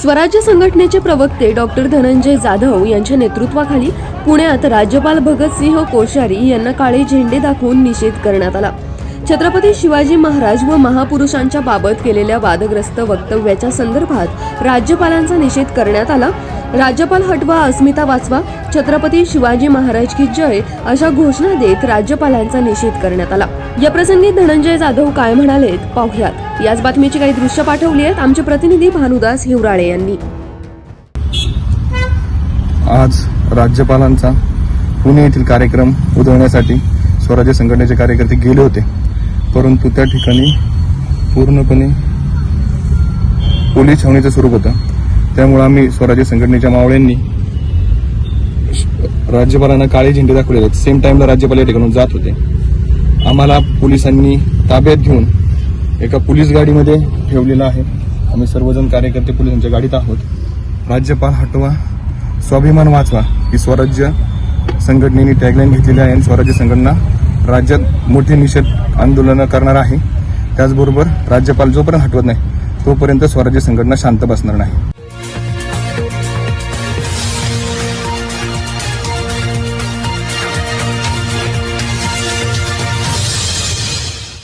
स्वराज्य संघटनेचे प्रवक्ते डॉक्टर धनंजय जाधव यांच्या नेतृत्वाखाली पुण्यात राज्यपाल भगतसिंह कोश्यारी यांना काळे झेंडे दाखवून निषेध करण्यात आला. छत्रपती शिवाजी महाराज व महापुरुषांच्या बाबत केलेल्या वादग्रस्त वक्तव्याच्या संदर्भात राज्यपालांचा निषेध करण्यात आला. राज्यपाल हटवा अस्मिता वाचवा छत्रपती शिवाजी महाराज की जय अशा घोषणा देत राज्यपालांचा निषेध करण्यात आला. या प्रसंगी धनंजय जाधव काय म्हणाले पाहुयात. याच बातमीची काही दृश्य पाठवली आहेत आमचे प्रतिनिधी भानुदास हिवराळे यांनी. आज राज्यपालांचा पुणे येथील कार्यक्रम उधळण्यासाठी स्वराज्य संघटनेचे कार्यकर्ते गेले होते. परंतु त्या ठिकाणी पूर्णपणे पोलीस छावणीचं स्वरूप होतं. त्यामुळे आम्ही स्वराज्य संघटनेच्या मावळ्यांनी राज्यपालांना काळे झेंडे दाखवले आहेत. सेम टाइमला राज्यपाल या ठिकाणून जात होते. आम्हाला पोलिसांनी ताब्यात घेऊन एका पोलीस गाडीमध्ये ठेवलेलं आहे. आम्ही सर्वजण कार्यकर्ते पोलिसांच्या गाडीत आहोत. राज्यपाल हटवा स्वाभिमान वाचवा ही स्वराज्य संघटनेने टॅगलाईन घेतलेली आहे आणि स्वराज्य संघटना राज्यात मोठे निषेध आंदोलनं करणार आहे. त्याचबरोबर राज्यपाल जोपर्यंत हटवत नाही तोपर्यंत स्वराज्य संघटना शांत बसणार नाही.